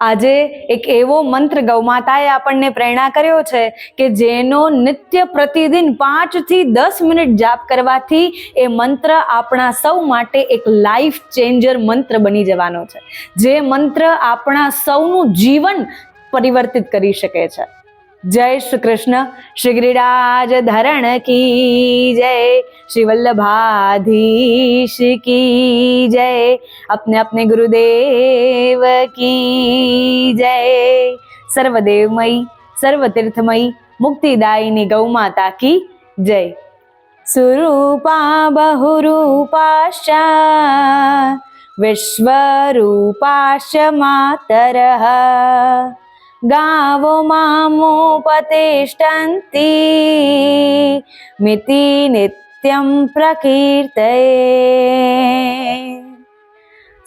આજે એક એવો મંત્ર ગૌમાતાએ આપણને પ્રેરણા કર્યો છે કે જેનો નિત્ય પ્રતિદિન પાંચથી દસ મિનિટ જાપ કરવાથી એ મંત્ર આપણા સૌ માટે એક લાઈફ ચેન્જર મંત્ર બની જવાનો છે. જે મંત્ર આપણા સૌનું જીવન પરિવર્તિત કરી શકે છે. જય શ્રી કૃષ્ણ શ્રી ગિરિરાજ ધરણ કી જય. શ્રી વલ્લભાધીશ કી જય. અપને અપને ગુરુદેવ કી જય. સર્વદેવમયી, સર્વતીર્થમયી, મુક્તિદાયિની ગૌ માતા કી જય. સુરૂપા બહુરૂપાશ્ચ, વિશ્વરૂપાશ્ચ માતરઃ. ગાવો મામો પતિષ્ઠંતિ. મિતિ નિત્યમ પ્રકીર્તયે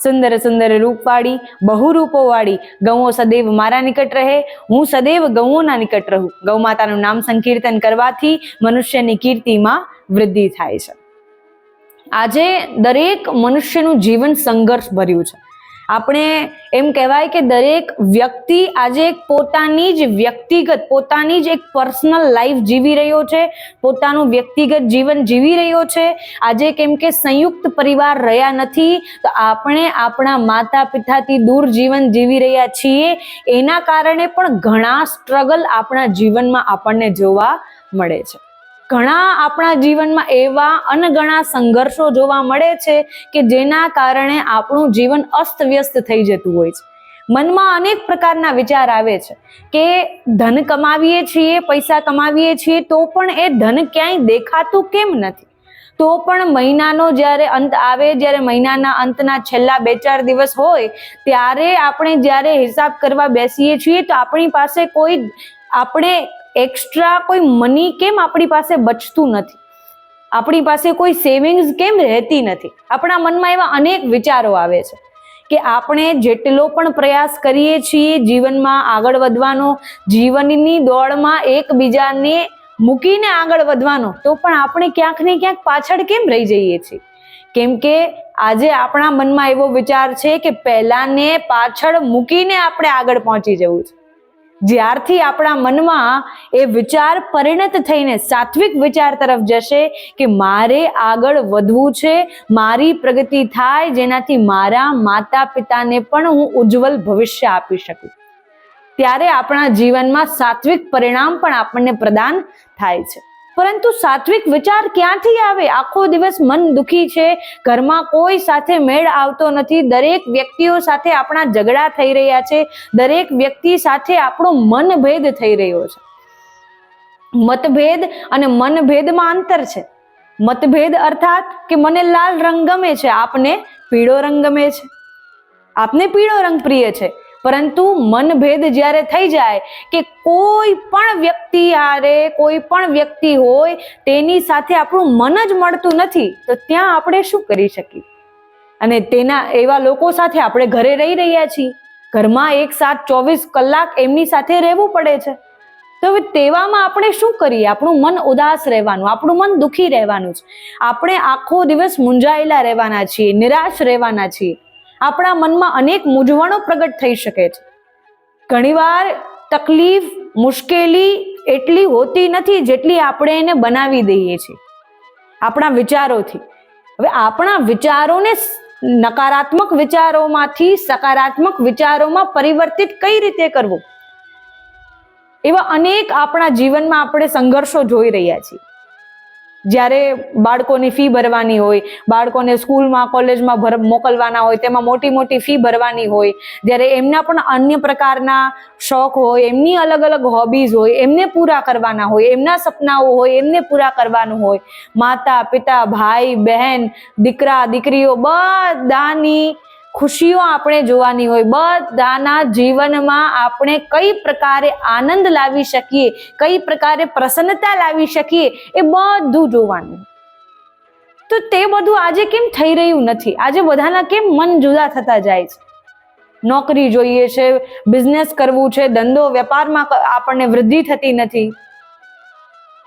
સુંદર સુંદર રૂપવાળી બહુ રૂપોવાળી ગૌઓ સદૈવ મારા નિકટ રહે. હું સદૈવ ગૌઓના નિકટ રહું. ગૌ માતાનું નામ સંકીર્તન કરવાથી મનુષ્યની કીર્તિમાં વૃદ્ધિ થાય છે. આજે દરેક મનુષ્યનું જીવન સંઘર્ષ ભર્યું છે. આપણે એમ કહેવાય કે દરેક વ્યક્તિ આજે એક પોતાની જ વ્યક્તિગત, પોતાની જ એક પર્સનલ લાઈફ જીવી રહ્યો છે, પોતાનું વ્યક્તિગત જીવન જીવી રહ્યો છે. આજે કેમ કે સંયુક્ત પરિવાર રહ્યા નથી, તો આપણે આપણા માતા પિતાથી દૂર જીવન જીવી રહ્યા છીએ. એના કારણે પણ ઘણા સ્ટ્રગલ આપણા જીવનમાં આપણને જોવા મળે છે. ઘણા આપણા જીવનમાં એવા અનગણા સંઘર્ષો જોવા મળે છે કે જેના કારણે આપણું જીવન અસ્તવ્યસ્ત થઈ જતું હોય છે. મનમાં અનેક પ્રકારના વિચાર આવે છે કે ધન કમાવીએ છીએ, પૈસા કમાવીએ છીએ, તો પણ એ ધન ક્યાંય દેખાતું કેમ નથી? તો પણ મહિનાનો જ્યારે અંત આવે, જ્યારે મહિનાના અંતના છેલ્લા બે ચાર દિવસ હોય, ત્યારે આપણે જ્યારે હિસાબ કરવા બેસીએ છીએ, તો આપણી પાસે કોઈ, આપણે એક્સ્ટ્રા કોઈ મની કેમ આપણી પાસે બચતું નથી? આપણી પાસે કોઈ સેવિંગ્સ કેમ રહેતી નથી? આપણા મનમાં એવા અનેક વિચારો આવે છે કે આપણે જેટલો પણ પ્રયાસ કરીએ છીએ જીવનમાં આગળ વધવાનો, જીવનની દોડમાં એકબીજાને મૂકીને આગળ વધવાનો, તો પણ આપણે ક્યાંક ને ક્યાંક પાછળ કેમ રહી જઈએ છીએ? કેમ કે આજે આપણા મનમાં એવો વિચાર છે કે પહેલાને પાછળ મૂકીને આપણે આગળ પહોંચી જવું છે. જ્યારથી આપણા મનમાં એ વિચાર પરિણત થઈને સાત્વિક વિચાર તરફ જશે કે મારે આગળ વધવું છે, મારી પ્રગતિ થાય, જેનાથી મારા માતા પિતાને પણ હું ઉજ્જવલ ભવિષ્ય આપી શકું. ત્યારે આપણા જીવનમાં સાત્વિક પરિણામ પણ આપણને પ્રદાન થાય છે. પરંતુ સાત્વિક વિચાર ક્યાંથી આવે? આખો દિવસ મન દુખી છે. ઘરમાં કોઈ સાથે મેળ આવતો નથી. દરેક વ્યક્તિઓ સાથે આપણા ઝઘડા થઈ રહ્યા છે. દરેક વ્યક્તિ સાથે આપણો મનભેદ થઈ રહ્યો છે. મતભેદ અને મનભેદમાં અંતર છે. મતભેદ અર્થાત કે મને લાલ રંગ ગમે છે. આપને પીળો રંગ ગમે છે. આપને પીળો રંગ પ્રિય છે. પરંતુ મનભેદ જ્યારે થઈ જાય કે કોઈ પણ વ્યક્તિ હારે, કોઈ પણ વ્યક્તિ હોય, તેની સાથે આપણું મન જ મળતું નથી, તો ત્યાં આપણે શું કરી શકીએ? અને તેના એવા લોકો સાથે આપણે ઘરે રહી રહ્યા છીએ. ઘરમાં એક સાથ ચોવીસ કલાક એમની સાથે રહેવું પડે છે. તો હવે તેવામાં આપણે શું કરીએ? આપણું મન ઉદાસ રહેવાનું, આપણું મન દુઃખી રહેવાનું છે. આપણે આખો દિવસ મૂંઝાયેલા રહેવાના છીએ, નિરાશ રહેવાના છીએ. આપણા મનમાં અનેક મૂંઝવણો પ્રગટ થઈ શકે છે. ઘણીવાર તકલીફ, મુશ્કેલી એટલી હોતી નથી જેટલી આપણે એને બનાવી દઈએ છીએ. આપણા વિચારોથી. હવે આપણા વિચારોને નકારાત્મક વિચારોમાંથી સકારાત્મક વિચારોમાં પરિવર્તિત કઈ રીતે કરવું? એવા અનેક આપણા જીવનમાં આપણે સંઘર્ષો જોઈ રહ્યા છીએ. જ્યારે બાળકોની ફી ભરવાની હોય, બાળકોને સ્કૂલમાં, કોલેજમાં ભર, મોકલવાના હોય, તેમાં મોટી મોટી ફી ભરવાની હોય, જ્યારે એમના પણ અન્ય પ્રકારના શોખ હોય, એમની અલગ અલગ હોબીઝ હોય, એમને પૂરા કરવાના હોય, એમના સપનાઓ હોય, એમને પૂરા કરવાનું હોય, માતા, પિતા, ભાઈ, બહેન, દીકરા, દીકરીઓ બધાની ખુશીઓ આપણે જોવાની હોય. બધાના જીવનમાં આપણે કઈ પ્રકારે આનંદ લાવી શકીએ, કઈ પ્રકારે પ્રસન્નતા લાવી શકીએ, એ બધું જોવાનું. તો તે બધું આજે કેમ થઈ રહ્યું નથી? આજે બધાના કેમ મન જુદા થતા જાય છે? નોકરી જોઈએ છે બિઝનેસ કરવું છે, ધંધો, વેપારમાં આપણને વૃદ્ધિ થતી નથી.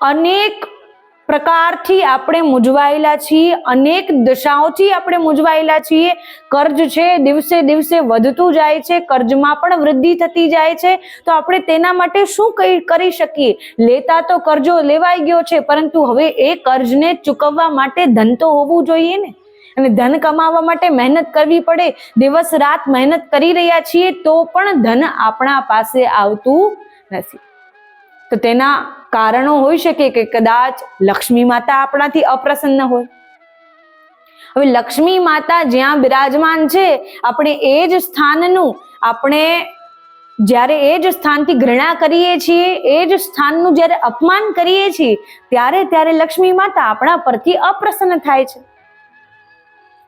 અનેક પ્રકારથી આપણે મૂંઝવાયેલા છીએ, અનેક દશાઓથી આપણે મૂંઝવાયેલા છીએ. કર્જ છે, દિવસે દિવસે વધતું જાય છે, કર્જમાં પણ વૃદ્ધિ થતી જાય છે. તો આપણે તેના માટે શું કરી શકીએ? લેતા તો કરજો લેવાઈ ગયો છે, પરંતુ હવે એ કર્જને ચૂકવવા માટે ધન તો હોવું જોઈએ ને? અને ધન કમાવા માટે મહેનત કરવી પડે. દિવસ રાત મહેનત કરી રહ્યા છીએ, તો પણ ધન આપણા પાસે આવતું નથી. તો તેના કારણો હોઈ શકે કે કદાચ લક્ષ્મી માતા આપણાથી અપ્રસન્ન હોય. હવે લક્ષ્મી માતા જ્યાં બિરાજમાન છે, આપણે એ જ સ્થાનનું, આપણે જ્યારે એ જ સ્થાનથી ઘૃણા કરીએ છીએ, એ જ સ્થાનનું જ્યારે અપમાન કરીએ છીએ, ત્યારે ત્યારે લક્ષ્મી માતા આપણા પરથી અપ્રસન્ન થાય છે.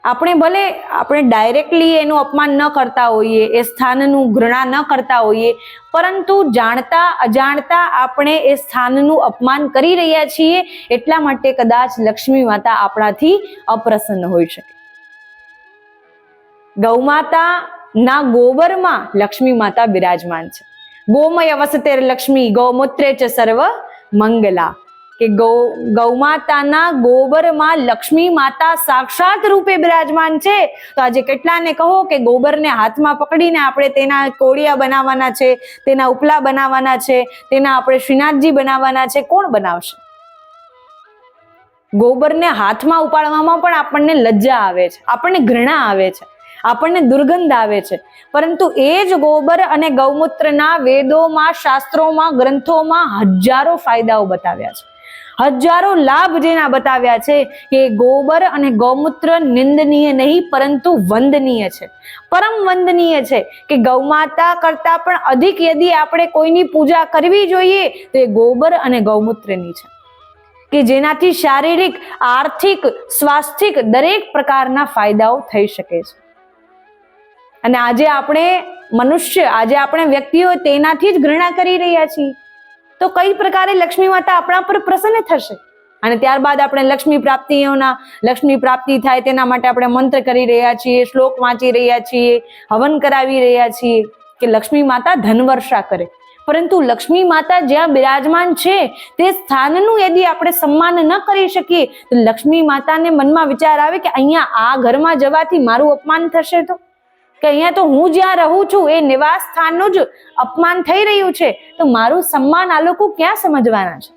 આપણે ભલે આપણે ડાયરેક્ટલી એનું અપમાન ન કરતા હોઈએ, એ સ્થાનનું ઘૃણા ન કરતા હોઈએ, પરંતુ જાણતા, અજાણતા આપણે એ સ્થાનનું અપમાન કરી રહ્યા છીએ, એટલા માટે કદાચ લક્ષ્મી માતા આપણાથી અપ્રસન્ન હોઈ શકે. ગૌમાતા ના ગોબરમાં લક્ષ્મી માતા બિરાજમાન છે. ગોમય અવસતેર લક્ષ્મી, ગૌમૂત્રે ચ સર્વ મંગલા. કે ગૌ, ગૌમાતાના ગોબરમાં લક્ષ્મી માતા સાક્ષાત રૂપે બિરાજમાન છે. તો આજે કેટલાને કહો કે ગોબરને હાથમાં પકડીને આપણે તેના કોળિયા બનાવવાના છે, તેના ઉપલા બનાવવાના છે, તેના આપણે શ્રીનાથજી બનાવવાના છે, કોણ બનાવશે? ગોબરને હાથમાં ઉપાડવામાં પણ આપણને લજ્જા આવે છે, આપણને ઘૃણા આવે છે, આપણને દુર્ગંધ આવે છે. પરંતુ એ જ ગોબર અને ગૌમૂત્રના વેદોમાં, શાસ્ત્રોમાં, ગ્રંથોમાં હજારો ફાયદાઓ બતાવ્યા છે. હજારો લાભ જેના બતાવ્યા છે કે ગોબર અને ગૌમૂત્ર નિંદનીય નહીં, પરંતુ વંદનીય છે. પરમ વંદનીય છે કે ગૌમાતા કરતા પણ અધિક યદી આપણે કોઈની પૂજા કરવી જોઈએ, તો એ ગોબર અને ગૌમૂત્રની છે. કે જેનાથી શારીરિક, આર્થિક સ્વાસ્થિક દરેક પ્રકારના ફાયદાઓ થઈ શકે છે. અને આજે આપણે મનુષ્ય, આજે આપણે વ્યક્તિઓ તેનાથી જ ઘૃણા કરી રહ્યા છીએ. તો કઈ પ્રકારે લક્ષ્મી માતા આપણા પર પ્રસન્ન થશે? અને ત્યારબાદ આપણે લક્ષ્મી પ્રાપ્તિઓના, લક્ષ્મી પ્રાપ્તિ થાય તેના માટે આપણે મંત્ર કરી રહ્યા છીએ, શ્લોક વાંચી રહ્યા છીએ, હવન કરાવી રહ્યા છીએ કે લક્ષ્મી માતા ધનવર્ષા કરે. પરંતુ લક્ષ્મી માતા જ્યાં બિરાજમાન છે, તે સ્થાનનું યદિ આપણે સન્માન ન કરી શકીએ, તો લક્ષ્મી માતાને મનમાં વિચાર આવે કે અહીંયા આ ઘરમાં જવાથી મારું અપમાન થશે તો? કે અહીંયા તો હું જ્યાં રહું છું, એ નિવાસ સ્થાનનું જ અપમાન થઈ રહ્યું છે, તો મારું સન્માન આ લોકો ક્યાં સમજવાના છે?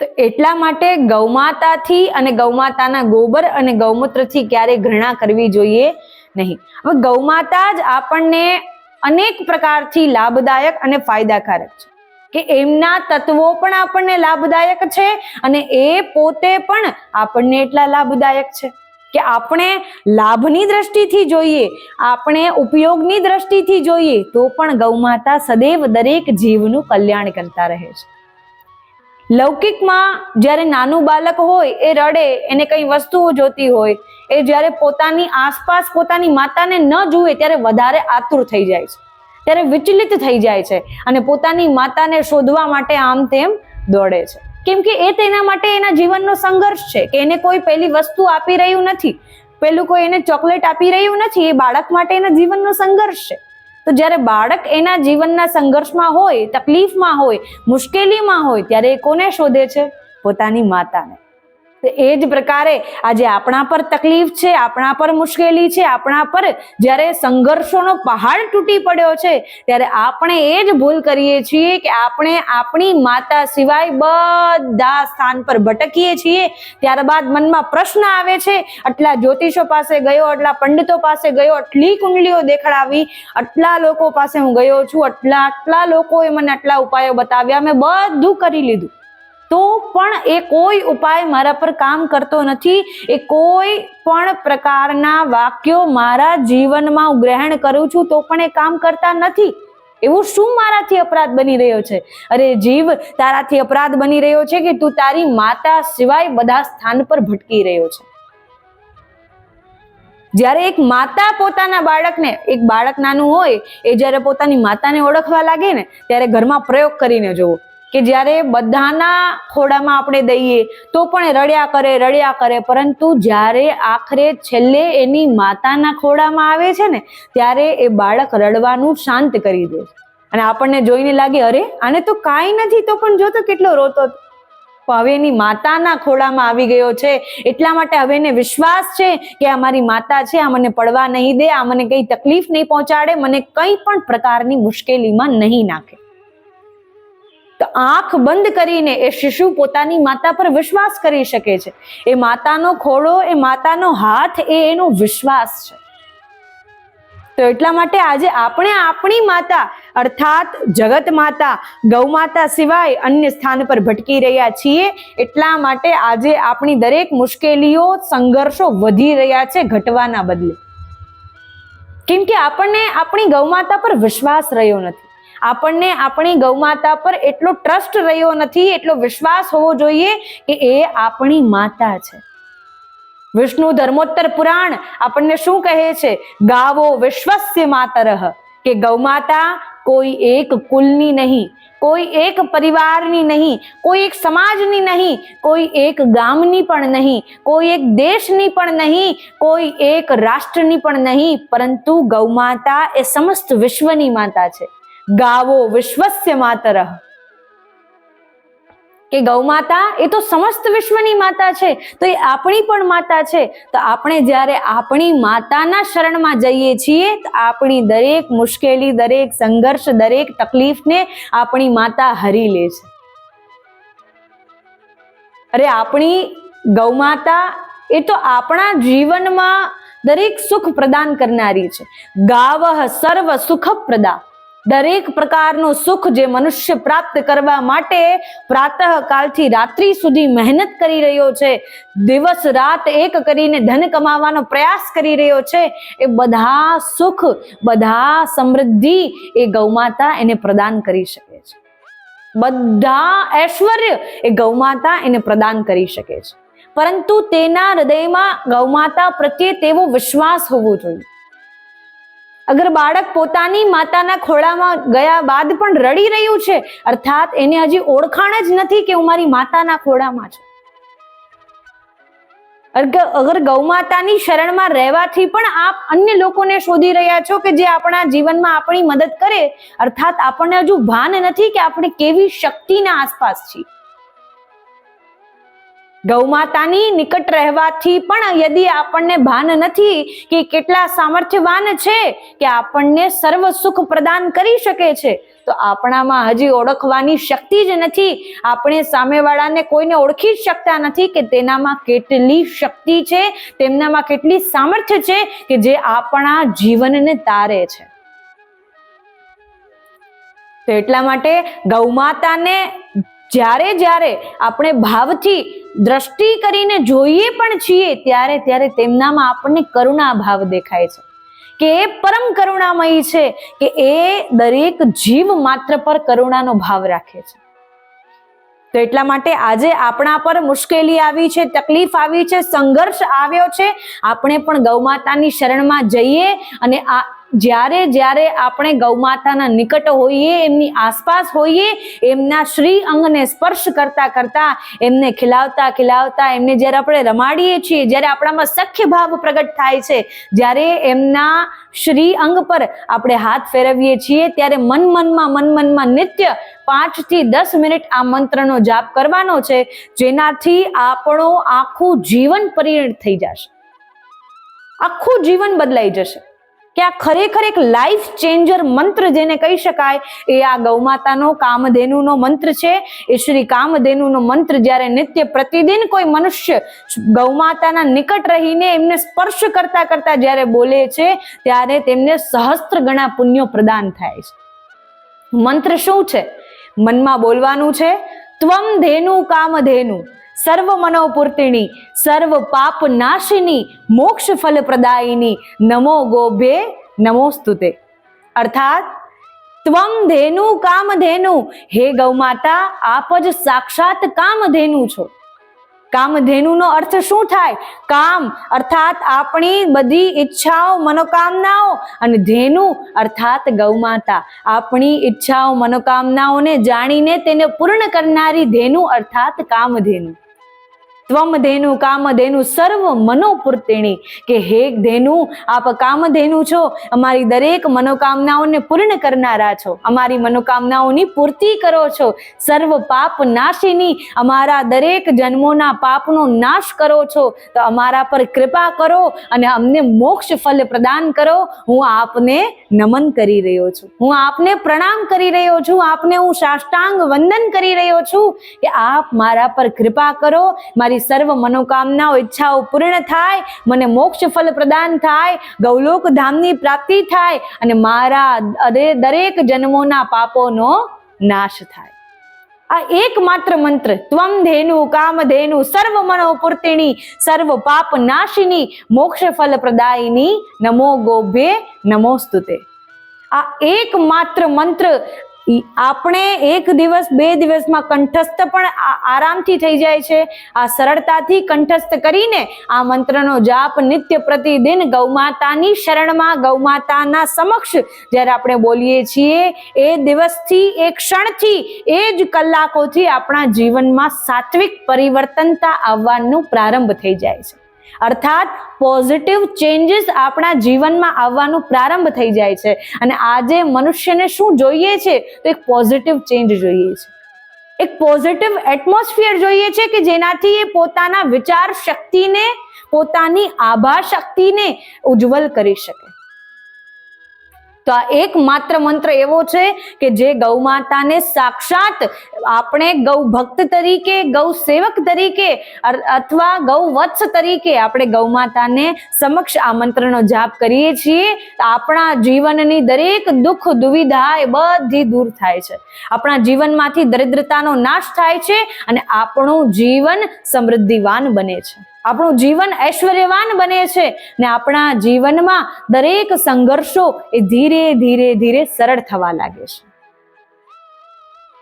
તો એટલા માટે ગૌમાતાથી અને ગૌમાતાના ગોબર અને ગૌમૂત્રથી ક્યારે ઘૃણા કરવી જોઈએ નહીં. હવે ગૌમાતા જ આપણને અનેક પ્રકારથી લાભદાયક અને ફાયદાકારક છે. કે એમના તત્વો પણ આપણને લાભદાયક છે અને એ પોતે પણ આપણને એટલા લાભદાયક છે. કે આપણે લાભની દ્રષ્ટિથી જોઈએ, આપણે ઉપયોગની દ્રષ્ટિથી જોઈએ, તો પણ ગૌમાતા સદૈવ દરેક જીવનું કલ્યાણ કરતા રહે છે. લૌકિકમાં જ્યારે નાનું બાળક હોય, એ રડે, એને કઈ વસ્તુઓ જોતી હોય, એ જ્યારે પોતાની આસપાસ પોતાની માતાને ન જુએ, ત્યારે વધારે આતુર થઈ જાય છે. ત્યારે વિચલિત થઈ જાય છે અને પોતાની માતાને શોધવા માટે આમ તેમ દોડે છે. કેમ કે એ તેના માટે એના જીવનનો સંઘર્ષ છે કે એને કોઈ પહેલી વસ્તુ આપી રહ્યું નથી. પેલું કોઈ એને ચોકલેટ આપી રહ્યું નથી, એ બાળક માટે એના જીવનનો સંઘર્ષ છે. તો જ્યારે બાળક એના જીવનના સંઘર્ષમાં હોય, તકલીફમાં હોય, મુશ્કેલીમાં હોય, ત્યારે એ કોને શોધે છે? પોતાની માતાને. એ જ પ્રકારે આજે આપણા પર તકલીફ છે, આપણા પર મુશ્કેલી છે, આપણા પર જ્યારે સંઘર્ષોનો પહાડ તૂટી પડ્યો છે, ત્યારે આપણે એ જ ભૂલ કરીએ છીએ કે આપણે આપણી માતા સિવાય બધા સ્થાન પર ભટકીએ છીએ. ત્યારબાદ મનમાં પ્રશ્ન આવે છે, આટલા જ્યોતિષો પાસે ગયો, આટલા પંડિતો પાસે ગયો, આટલી કુંડલીઓ દેખાડાવી, આટલા લોકો પાસે હું ગયો છું, આટલા આટલા લોકોએ મને આટલા ઉપાયો બતાવ્યા, મેં બધું કરી લીધું. તો પણ એ કોઈ ઉપાય મારા પર કામ કરતો નથી. એ કોઈ પણ પ્રકારના વાક્યો મારા જીવનમાં હું ગ્રહણ કરું છું તો પણ એ કામ કરતા નથી. એવું શું મારાથી અપરાધ બની રહ્યો છે? અરે જીવ, તારાથી અપરાધ બની રહ્યો છે કે તું તારી માતા સિવાય બધા સ્થાન પર ભટકી રહ્યો છે? જ્યારે એક માતા પોતાના બાળકને, એક બાળક નાનું હોય, એ જ્યારે પોતાની માતાને ઓળખવા લાગે ને, ત્યારે ઘરમાં પ્રયોગ કરીને જોવો. કે જ્યારે બધાના ખોડામાં આપણે દઈએ, તો પણ રડ્યા કરે રડ્યા કરે. પરંતુ જ્યારે આખરે છેલ્લે એની માતાના ખોડામાં આવે છે ને, ત્યારે એ બાળક રડવાનું શાંત કરી દે. અને આપણને જોઈને લાગે, અરે, આને તો કાંઈ નથી, તો પણ જોતો કેટલો રોતો. હવે એની માતાના ખોળામાં આવી ગયો છે. એટલા માટે હવે એને વિશ્વાસ છે કે આ મારી માતા છે, આ મને પડવા નહીં દે, આ મને કંઈ તકલીફ નહીં પહોંચાડે, મને કંઈ પણ પ્રકારની મુશ્કેલીમાં નહીં નાખે. તો આંખ બંધ કરીને એ શિશુ પોતાની માતા પર વિશ્વાસ કરી શકે છે. એ માતાનો ખોળો, એ માતાનો હાથ, એ એનો વિશ્વાસ છે. તો એટલા માટે આજે આપણે આપણી માતા, અર્થાત જગત માતા, ગૌ માતા સિવાય અન્ય સ્થાન પર ભટકી રહ્યા છીએ. એટલા માટે આજે આપણી દરેક મુશ્કેલીઓ, સંઘર્ષો વધી રહ્યા છે ઘટવાના બદલે. કેમ કે આપણને આપણી ગૌમાતા પર વિશ્વાસ રહ્યો નથી. આપણને આપણી ગૌમાતા પર એટલો ટ્રસ્ટ રહ્યો નથી, એટલો વિશ્વાસ હોવો જોઈએ કે એ આપણી માતા છે. વિષ્ણુ ધર્મોત્તર પુરાણ આપણને શું કહે છે? ગાવો વિશ્વસ્ય માતરહ કે ગૌમાતા કોઈ એક કુલની નહીં, કોઈ એક પરિવારની નહીં, કોઈ એક સમાજની નહીં, કોઈ એક ગામની પણ નહીં, કોઈ એક દેશની પણ નહીં, કોઈ એક રાષ્ટ્રની પણ નહીં, પરંતુ ગૌમાતા એ સમસ્ત વિશ્વની માતા છે. ગાવો વિશ્વસ્ય માતર. કે ગૌમાતા એ તો સમસ્ત વિશ્વની માતા છે, તો એ આપણી પણ માતા છે, તો આપણે જ્યારે આપણી માતાના શરણમાં જઈએ છીએ, તો આપણી દરેક મુશ્કેલી, દરેક સંઘર્ષ, દરેક તકલીફને આપણી માતા હરી લે છે. અરે આપણી ગૌમાતા એ તો આપણા જીવનમાં દરેક સુખ પ્રદાન કરનારી છે. ગાવહ સર્વ સુખ પ્રદા. દરેક પ્રકારનું સુખ જે મનુષ્ય પ્રાપ્ત કરવા માટે પ્રાતઃ કાલથી રાત્રિ સુધી મહેનત કરી રહ્યો છે, દિવસ રાત એક કરીને ધન કમાવાનો પ્રયાસ કરી રહ્યો છે, એ બધા સુખ, બધા સમૃદ્ધિ એ ગૌમાતા એને પ્રદાન કરી શકે છે. બધા ઐશ્વર્ય એ ગૌમાતા એને પ્રદાન કરી શકે છે. પરંતુ તેના હૃદયમાં ગૌમાતા પ્રત્યે તેવો વિશ્વાસ હોવો જોઈએ. અગર બાળક પોતાની માતાના ખોળામાં ગયા બાદ પણ રડી રહ્યું છે, અર્થાત એને હજી ઓળખાણ જ નથી કે હું મારી માતાના ખોળામાં છું. અગર ગૌમાતાની શરણમાં રહેવાથી પણ આપ અન્ય લોકોને શોધી રહ્યા છો કે જે આપણા જીવનમાં આપણી મદદ કરે, અર્થાત આપણને હજુ ભાન નથી કે આપણે કેવી શક્તિના આસપાસ છીએ. ગૌમાતાની નિકટ રહેવાથી પણ યદિ આપણને ભાન નથી કે કેટલા સામર્થ્યવાન છે કે આપણને સર્વ સુખ પ્રદાન કરી શકે છે, તો આપણામાં હજી ઓળખવાની શક્તિ જ નથી. આપણે સામેવાળાને કોઈને ઓળખી જ શકતા નથી કે તેનામાં કેટલી શક્તિ છે, તેમનામાં કેટલી સામર્થ્ય છે કે જે આપણા જીવનને તારે છે. તો એટલા માટે ગૌમાતાને જ્યારે જ્યારે આપણે ભાવથી દ્રષ્ટિ કરીને જોઈએ પણ છીએ, ત્યારે ત્યારે તેમનામાં આપણને કરુણા ભાવ દેખાય છે. કે એ પરમ કરુણામયી છે કે એ દરેક જીવ માત્ર પર કરુણાનો ભાવ રાખે છે. તો એટલા માટે આજે આપણા પર મુશ્કેલી આવી છે, તકલીફ આવી છે, સંઘર્ષ આવ્યો છે. આપણે પણ ગૌમાતાની શરણમાં જઈએ અને આ જ્યારે જ્યારે આપણે ગૌમાતાના નિકટ હોઈએ, એમની આસપાસ હોઈએ, એમના શ્રી અંગને સ્પર્શ કરતા કરતા, એમને ખીલાવતા ખીલાવતા, એમને જ્યારે આપણે રમાડીએ છીએ, જ્યારે આપણામાં સખ્ય ભાવ પ્રગટ થાય છે, જ્યારે એમના શ્રી અંગ પર આપણે હાથ ફેરવીએ છીએ, ત્યારે મન મનમાં મન મનમાં નિત્ય પાંચથી દસ મિનિટ આ મંત્રનો જાપ કરવાનો છે, જેનાથી આપણો આખું જીવન પરિણત થઈ જશે. આખું જીવન બદલાઈ જશે. કે આ ખરેખર એક લાઈફ ચેન્જર મંત્ર જેને કહી શકાય, એ આ ગૌમાતાનો કામધેનુનો મંત્ર છે. એ શ્રી કામધેનુનો મંત્ર જ્યારે નિત્ય પ્રતિદિન કોઈ મનુષ્ય ગૌમાતાના નિકટ રહીને એમને સ્પર્શ કરતા કરતા જ્યારે બોલે છે, ત્યારે તેમને સહસ્ત્ર ગણા પુણ્યો પ્રદાન થાય છે. મંત્ર શું છે? મનમાં બોલવાનું છે, ત્વમ ધેનુ કામધેનુ. સર્વ મનોપૂર્તિણી સર્વ પાપ નાશિની મોક્ષ ફલ પ્રદાયિની નમો ગોભે નમોસ્તુતે અર્થાત, ત્વમ ધેનુ કામધેનુ હે ગૌમાતા, આપ જ સાક્ષાત કામધેનુ છો. કામધેનુનો અર્થ શું થાય? કામ, અર્થાત આપણી બધી ઈચ્છાઓ, મનોકામનાઓ. અને ધેનુ, અર્થાત ગૌમાતા. આપણી ઈચ્છાઓ, મનોકામનાઓને જાણીને તેને પૂર્ણ કરનારી ધેનુ, અર્થાત કામધેનુ ત્વમ કામધેનુ, સર્વ મનોપૂર્તિણી કે હે ધેનુ, આપ કામધેનુ છો. અમારી દરેક મનોકામનાઓને પૂર્ણ કરનારા છો. અમારી મનોકામનાઓની પૂર્તિ કરો છો. સર્વ પાપ નાશીની અમારા દરેક જન્મોના પાપનો નાશ કરો છો. તો અમારા પર કૃપા કરો અને અમને મોક્ષ ફલ પ્રદાન કરો. હું આપને નમન કરી રહ્યો છું. હું આપને પ્રણામ કરી રહ્યો છું. આપને હું સાષ્ટાંગ વંદન કરી રહ્યો છું કે આપ મારા પર કૃપા કરો. મારી સર્વ મનોકામનાઓ, ઈચ્છાઓ પૂર્ણ થાય, મને મોક્ષ ફલ પ્રદાન થાય, ગૌલોક ધામની પ્રાપ્તિ થાય અને મારા દરેક જન્મોના પાપોનો નાશ થાય. આ એકમાત્ર મંત્ર, ત્વમ ધેનુ, કામ ધેનુ, સર્વ મનોપૂર્તિણી સર્વ પાપ નાશિની મોક્ષ ફલ પ્રદાયિની, નમો ગોભ્યે નમોસ્તુતે. આ એકમાત્ર મંત્ર આપણે એક દિવસ, બે દિવસમાં કંઠસ્થ પણ આરામથી થઈ જાય છે. આ સરળતાથી કંઠસ્થ કરીને આ મંત્રનો જાપ નિત્ય પ્રતિદિન ગૌમાતાની શરણમાં, ગૌમાતાના સમક્ષ જ્યારે આપણે બોલીએ છીએ, એ દિવસથી, એ ક્ષણથી, એ જ કલાકોથી આપણા જીવનમાં સાત્વિક પરિવર્તનતા આવવાનું પ્રારંભ થઈ જાય છે. અર્થાત પોઝિટિવ ચેન્જીસ આપણા જીવનમાં આવવાનું પ્રારંભ થઈ જાય છે. અને આજે મનુષ્યને શું જોઈએ છે? તો એક પોઝિટિવ ચેન્જ જોઈએ છે. એક પોઝિટિવ એટમોસ્ફિયર જોઈએ છે કે જેનાથી એ પોતાના વિચાર શક્તિને, પોતાની આભા શક્તિને ઉજ્જવલ કરી શકે. તો આ એકમાત્ર મંત્ર એવો છે કે જે ગૌ માતાને સાક્ષાત આપણે ગૌ ભક્ત તરીકે, ગૌ સેવક તરીકે અથવા ગૌ વત્સ તરીકે આપણે ગૌ માતાને સમક્ષ આ મંત્રનો જાપ કરીએ છીએ. તો આપણા જીવનની દરેક દુઃખ દુવિધા એ બધી દૂર થાય છે. આપણા જીવનમાંથી દરિદ્રતાનો નાશ થાય છે અને આપણું જીવન સમૃદ્ધિવાન બને છે. આપણું જીવન ઐશ્વર્યવાન બને છે ને આપણા જીવનમાં દરેક સંઘર્ષો એ ધીરે ધીરે ધીરે સરળ થવા લાગે છે.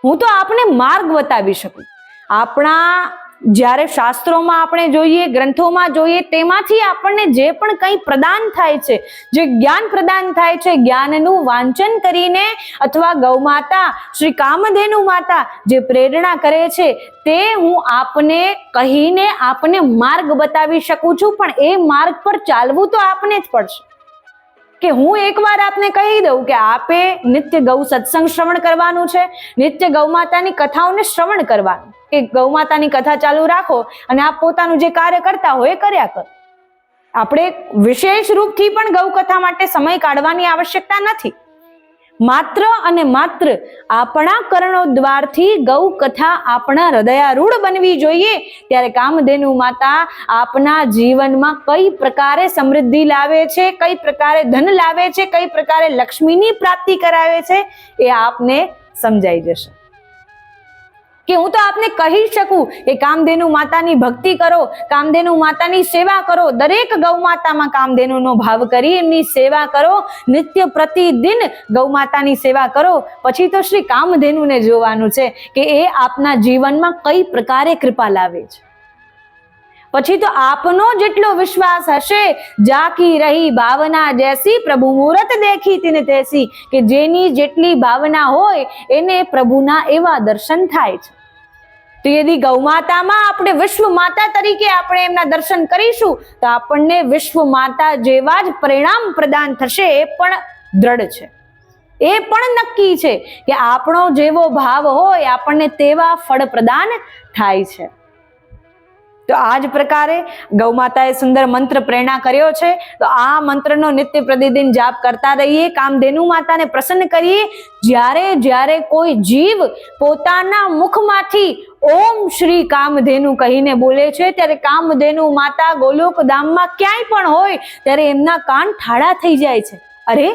હું તો આપને માર્ગ બતાવી શકું. આપણા જ્યારે શાસ્ત્રોમાં આપણે જોઈએ, ગ્રંથોમાં જોઈએ, તેમાંથી આપણને જે પણ કંઈ પ્રદાન થાય છે, જે જ્ઞાન પ્રદાન થાય છે, જ્ઞાનનું વાંચન કરીને અથવા ગૌમાતા શ્રી કામધેનુ માતા જે પ્રેરણા કરે છે, તે હું આપને કહીને આપને માર્ગ બતાવી શકું છું, પણ એ માર્ગ પર ચાલવું તો આપને જ પડશે. કે હું એકવાર આપને કહી દઉં કે આપે નિત્ય ગૌ સત્સંગ શ્રવણ કરવાનું છે. નિત્ય ગૌમાતાની કથાઓને શ્રવણ કરવાનું. કે ગૌમાતાની કથા ચાલુ રાખો અને આપ પોતાનું જે કાર્ય કરતા હોય કર્યા કરો. આપણે વિશેષ રૂપથી પણ ગૌ કથા માટે સમય કાઢવાની આવશ્યકતા નથી. માત્ર અને માત્ર આપણા કર્ણો દ્વારથી ગૌ કથા આપણા હૃદયારૂઢ બનવી જોઈએ. ત્યારે કામધેનુ માતા આપના જીવનમાં કઈ પ્રકારે સમૃદ્ધિ લાવે છે, કઈ પ્રકારે ધન લાવે છે, કઈ પ્રકારે લક્ષ્મીની પ્રાપ્તિ કરાવે છે, એ આપને સમજાઈ જશે. કે હું તો આપને કહી શકું કે કામધેનુ માતાની ભક્તિ કરો, કામધેનુ માતાની સેવા કરો. દરેક ગૌ માતામાં કામધેનુનો ભાવ કરી એમની સેવા કરો. નિત્ય પ્રતિદિન ગૌ માતાની સેવા કરો. પછી તો શ્રી કામધેનુને જોવાનું છે કે એ આપના જીવનમાં કઈ પ્રકારે કૃપા લાવે છે. પછી તો આપનો જેટલો વિશ્વાસ હશે, જાકી રહી ભાવના જૈસી પ્રભુ મુહૂર્ત દેખી તેને તેસી, કે જેની જેટલી ભાવના હોય એને પ્રભુના એવા દર્શન થાય છે. તો યદી ગૌમાતામાં આપણે વિશ્વ માતા તરીકે આપણે એમના દર્શન કરીશું, તો આપણને વિશ્વ માતા જેવા જ પરિણામ પ્રદાન થશે, એ પણ દ્રઢ છે. એ પણ નક્કી છે કે આપણો જેવો ભાવ હોય, આપણને તેવા ફળ પ્રદાન થાય છે. તો આ જ પ્રકારે ગૌમાતાએ સુંદર મંત્ર પ્રેરણા કર્યો છે. તો આ મંત્રનો નિત્ય પ્રતિદિન જાપ કરતા રહીએ, કામધેનુ માતાને પ્રસન્ન કરીએ. જ્યારે જ્યારે કોઈ જીવ પોતાના મુખમાંથી ઓમ શ્રી કામધેનુ કહીને બોલે છે, ત્યારે કામધેનુ માતા ગોલોક ધામમાં ક્યાંય પણ હોય, ત્યારે એમના કાન ઠાડા થઈ જાય છે. અરે,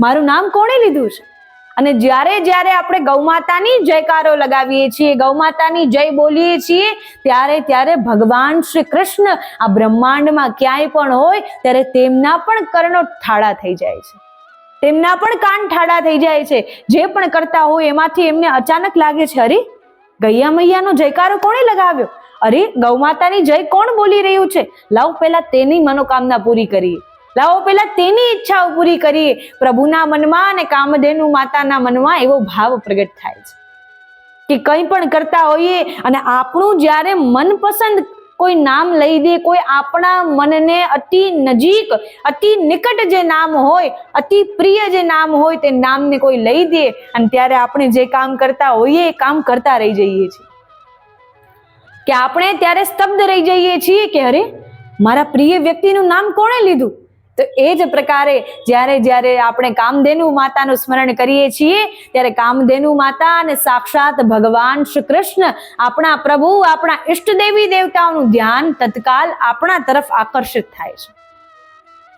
મારું નામ કોણે લીધું છે? અને જ્યારે જ્યારે આપણે ગૌમાતાની જયકારો લગાવીએ છીએ ગૌમાતાની જય બોલીએ છીએ, ત્યારે ત્યારે ભગવાન શ્રી કૃષ્ણ આ બ્રહ્માંડમાં ક્યાંય પણ હોય, ત્યારે તેમના પણ કર્ણો ઠાડા થઈ જાય છે. તેમના પણ કાન ઠાડા થઈ જાય છે. જે પણ કરતા હોય એમાંથી એમને અચાનક લાગે છે, અરે, ગૈયા મૈયાનો જયકારો કોણે લગાવ્યો? અરે ગૌમાતાની જય કોણ બોલી રહ્યું છે? લાવ પહેલા તેની મનોકામના પૂરી કરીએ. લાવો પહેલા તેની ઈચ્છાઓ પૂરી કરીએ પ્રભુના મનમાં અને કામધેનુ માતાના મનમાં એવો ભાવ પ્રગટ થાય છે. કે કંઈ પણ કરતા હોઈએ અને આપણું જ્યારે મનપસંદ કોઈ નામ લઈ દે, કોઈ આપણા મનને અતિ નજીક, અતિ નિકટ જે નામ હોય, અતિ પ્રિય જે નામ હોય તે નામને કોઈ લઈ દે અને ત્યારે આપણે જે કામ કરતા હોઈએ એ કામ કરતા રહી જઈએ છીએ. કે આપણે ત્યારે સ્તબ્ધ રહી જઈએ છીએ કે અરે, મારા પ્રિય વ્યક્તિનું નામ કોણે લીધું? તો એ જ પ્રકારે જ્યારે જ્યારે આપણે કામધેનુ માતાનું સ્મરણ કરીએ છીએ, ત્યારે કામધેનુ માતા અને સાક્ષાત ભગવાન શ્રી કૃષ્ણ આપણા પ્રભુ, આપણા ઈષ્ટદેવી દેવતાઓનું ધ્યાન તત્કાલ આપણા તરફ આકર્ષિત થાય છે.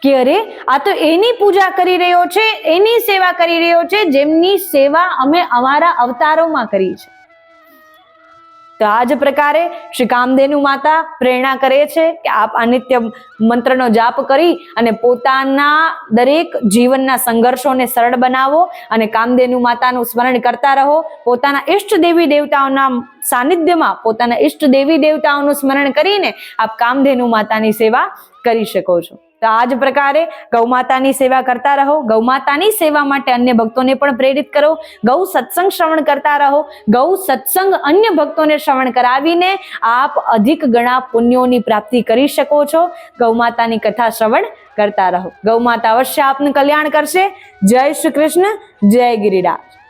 કે અરે, આ તો એની પૂજા કરી રહ્યો છે, એની સેવા કરી રહ્યો છે, જેમની સેવા અમે અમારા અવતારોમાં કરી છે. તો આ જ પ્રકારે શ્રી કામધેનુ માતા પ્રેરણા કરે છે કે આપ આ નિત્ય મંત્રનો જાપ કરી અને પોતાના દરેક જીવનના સંઘર્ષોને સરળ બનાવો અને કામધેનુ માતાનું સ્મરણ કરતા રહો. પોતાના ઈષ્ટ દેવી દેવતાઓના સાનિધ્યમાં પોતાના ઈષ્ટ દેવી દેવતાઓનું સ્મરણ કરીને આપ કામધેનુ માતાની સેવા કરી શકો છો. તો આ જ પ્રકારે ગૌમાતાની સેવા કરતા રહો. ગૌમાતાની સેવા માટે અન્ય ભક્તોને પણ પ્રેરિત કરો. ગૌ સત્સંગ શ્રવણ કરતા રહો. ગૌ સત્સંગ અન્ય ભક્તોને શ્રવણ કરાવીને આપ અધિક ગણા પુણ્યોની પ્રાપ્તિ કરી શકો છો. ગૌમાતાની કથા શ્રવણ કરતા રહો. ગૌમાતા અવશ્ય આપનું કલ્યાણ કરશે. જય શ્રી કૃષ્ણ. જય ગિરિરાજ.